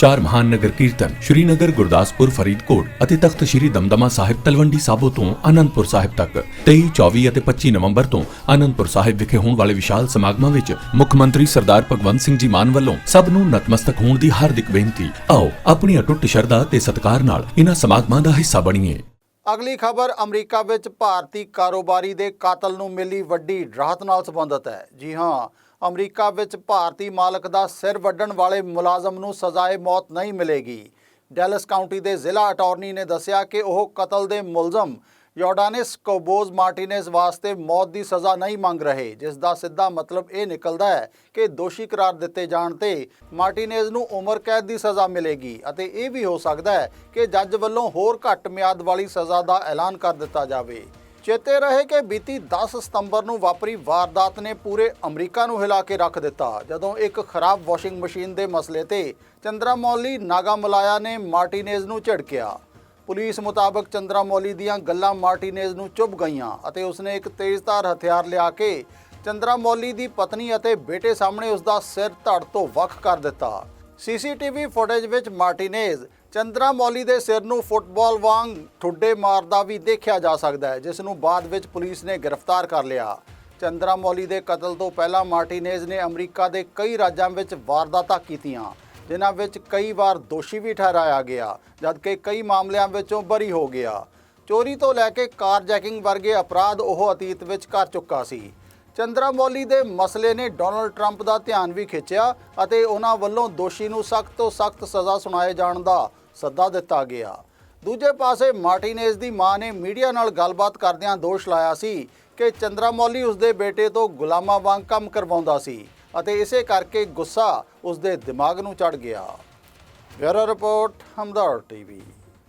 ਚਾਰ ਮਹਾਨ ਨਗਰ ਕੀਰਤਨ ਸ਼੍ਰੀਨਗਰ, ਗੁਰਦਾਸਪੁਰ, ਫਰੀਦਕੋਟ ਅਤੇ ਤਖਤ ਸ਼੍ਰੀ ਦਮਦਮਾ ਸਾਹਿਬ ਤਲਵੰਡੀ ਸਾਬੋ ਤੋਂ ਆਨੰਦਪੁਰ ਸਾਹਿਬ ਤੱਕ। 23 24 ਅਤੇ 25 ਨਵੰਬਰ ਤੋਂ ਆਨੰਦਪੁਰ ਸਾਹਿਬ ਵਿਖੇ ਹੋਣ ਵਾਲੇ ਵਿਸ਼ਾਲ ਸਮਾਗਮਾਂ ਵਿੱਚ ਮੁੱਖ ਮੰਤਰੀ ਸਰਦਾਰ ਭਗਵੰਤ ਸਿੰਘ ਜੀ ਮਾਨ ਵੱਲੋਂ ਸਭ ਨੂੰ ਨਤਮਸਤਕ ਹੋਣ ਦੀ ਹਾਰਦਿਕ ਬੇਨਤੀ। ਆਓ ਆਪਣੀ ਅਟੁੱਟ ਸ਼ਰਧਾ ਤੇ ਸਤਿਕਾਰ ਨਾਲ ਇਹਨਾਂ ਸਮਾਗਮਾਂ ਦਾ ਹਿੱਸਾ ਬਣੀਏ। ਅਗਲੀ ਖਬਰ, ਅਮਰੀਕਾ ਵਿੱਚ ਭਾਰਤੀ ਕਾਰੋਬਾਰੀ ਦੇ ਕਾਤਲ ਨੂੰ ਮਿਲੀ ਵੱਡੀ ਰਾਹਤ ਨਾਲ ਸੰਬੰਧਿਤ ਹੈ। ਜੀ ਹਾਂ ਅਮਰੀਕਾ ਵਿੱਚ ਭਾਰਤੀ ਮਾਲਕ ਦਾ ਸਿਰ ਵੱਢਣ ਵਾਲੇ ਮੁਲਾਜ਼ਮ ਨੂੰ ਸਜ਼ਾਏ ਮੌਤ ਨਹੀਂ ਮਿਲੇਗੀ। ਡੈਲਸ ਕਾਉਂਟੀ ਦੇ ਜ਼ਿਲ੍ਹਾ ਅਟਾਰਨੀ ਨੇ ਦੱਸਿਆ ਕਿ ਉਹ ਕਤਲ ਦੇ ਮੁਲਜ਼ਮ ਯੋਰਡਾਨਿਸ ਕੋਬੋਜ਼ ਮਾਰਟੀਨੇਜ਼ ਵਾਸਤੇ ਮੌਤ ਦੀ ਸਜ਼ਾ ਨਹੀਂ ਮੰਗ ਰਹੇ, ਜਿਸ ਦਾ ਸਿੱਧਾ ਮਤਲਬ ਇਹ ਨਿਕਲਦਾ ਹੈ ਕਿ ਦੋਸ਼ੀ ਕਰਾਰ ਦਿੱਤੇ ਜਾਣ ਤੇ ਮਾਰਟੀਨੇਜ਼ ਨੂੰ ਉਮਰ ਕੈਦ ਦੀ ਸਜ਼ਾ ਮਿਲੇਗੀ ਅਤੇ ਇਹ ਵੀ ਹੋ ਸਕਦਾ ਹੈ ਕਿ ਜੱਜ ਵੱਲੋਂ ਹੋਰ ਘੱਟ ਮਿਆਦ ਵਾਲੀ ਸਜ਼ਾ ਦਾ ਐਲਾਨ ਕਰ ਦਿੱਤਾ ਜਾਵੇ। ਚੇਤੇ ਰਹੇ ਕਿ ਬੀਤੀ 10 ਸਤੰਬਰ ਨੂੰ ਵਾਪਰੀ ਵਾਰਦਾਤ ਨੇ ਪੂਰੇ ਅਮਰੀਕਾ ਨੂੰ ਹਿਲਾ ਕੇ ਰੱਖ ਦਿੱਤਾ। ਜਦੋਂ ਇੱਕ ਖਰਾਬ ਵਾਸ਼ਿੰਗ ਮਸ਼ੀਨ ਦੇ ਮਸਲੇ ਤੇ ਚੰਦਰਾਮੌਲੀ ਨਾਗਾਮਲਾਇਆ ਨੇ ਮਾਰਟੀਨੇਜ਼ ਨੂੰ ਝਿੜਕਿਆ। ਪੁਲਿਸ ਮੁਤਾਬਕ ਚੰਦਰਾਮੌਲੀ ਦੀਆਂ ਗੱਲਾਂ ਮਾਰਟੀਨੇਜ਼ ਨੂੰ ਚੁੱਭ ਗਈਆਂ ਅਤੇ ਉਸਨੇ ਇੱਕ ਤੇਜ਼ਧਾਰ ਹਥਿਆਰ ਲਿਆ ਕੇ ਚੰਦਰਾਮੌਲੀ ਦੀ ਪਤਨੀ ਅਤੇ ਬੇਟੇ ਸਾਹਮਣੇ ਉਸ ਦਾ ਸਿਰ ਧੜ ਤੋਂ ਵੱਖ ਕਰ ਦਿੱਤਾ। ਸੀਸੀਟੀਵੀ ਫੁਟੇਜ ਵਿੱਚ ਮਾਰਟੀਨੇਜ਼ ਚੰਦਰਾਮੌਲੀ ਦੇ ਸਿਰ ਨੂੰ ਫੁੱਟਬਾਲ ਵਾਂਗ ਠੁੱਡੇ ਮਾਰਦਾ ਵੀ ਦੇਖਿਆ ਜਾ ਸਕਦਾ ਹੈ, ਜਿਸ ਨੂੰ ਬਾਅਦ ਵਿੱਚ ਪੁਲਿਸ ਨੇ ਗ੍ਰਿਫਤਾਰ ਕਰ ਲਿਆ। ਚੰਦਰਾਮੌਲੀ ਦੇ ਕਤਲ ਤੋਂ ਪਹਿਲਾਂ ਮਾਰਟੀਨੇਜ਼ ਨੇ ਅਮਰੀਕਾ ਦੇ ਕਈ ਰਾਜਾਂ ਵਿੱਚ ਵਾਰਦਾਤਾਂ ਕੀਤੀਆਂ, ਜਿਨ੍ਹਾਂ ਵਿੱਚ ਕਈ ਵਾਰ ਦੋਸ਼ੀ ਵੀ ਠਹਿਰਾਇਆ ਗਿਆ, ਜਦਕਿ ਕਈ ਮਾਮਲਿਆਂ ਵਿੱਚੋਂ ਬਰੀ ਹੋ ਗਿਆ। ਚੋਰੀ ਤੋਂ ਲੈ ਕੇ ਕਾਰਜੈਕਿੰਗ ਵਰਗੇ ਅਪਰਾਧ ਉਹ ਅਤੀਤ ਵਿੱਚ ਕਰ ਚੁੱਕਾ ਸੀ। ਚੰਦਰਾਮੌਲੀ ਦੇ ਮਸਲੇ ਨੇ ਡੋਨਲਡ ਟਰੰਪ ਦਾ ਧਿਆਨ ਵੀ ਖਿੱਚਿਆ ਅਤੇ ਉਹਨਾਂ ਵੱਲੋਂ ਦੋਸ਼ੀ ਨੂੰ ਸਖਤ ਤੋਂ ਸਖਤ ਸਜ਼ਾ ਸੁਣਾਏ ਜਾਣ ਦਾ ਸੱਦਾ ਦਿੱਤਾ ਗਿਆ। ਦੂਜੇ ਪਾਸੇ ਮਾਰਟੀਨੇਜ਼ ਦੀ ਮਾਂ ਨੇ ਮੀਡੀਆ ਨਾਲ ਗੱਲਬਾਤ ਕਰਦਿਆਂ ਦੋਸ਼ ਲਾਇਆ ਸੀ ਕਿ ਚੰਦਰਾਮੌਲੀ ਉਸਦੇ ਬੇਟੇ ਤੋਂ ਗੁਲਾਮਾਂ ਵਾਂਗ ਕੰਮ ਕਰਵਾਉਂਦਾ ਸੀ ਅਤੇ ਇਸੇ ਕਰਕੇ ਗੁੱਸਾ ਉਸਦੇ ਦਿਮਾਗ ਨੂੰ ਚੜ ਗਿਆ। Bureau report Hamdard TV.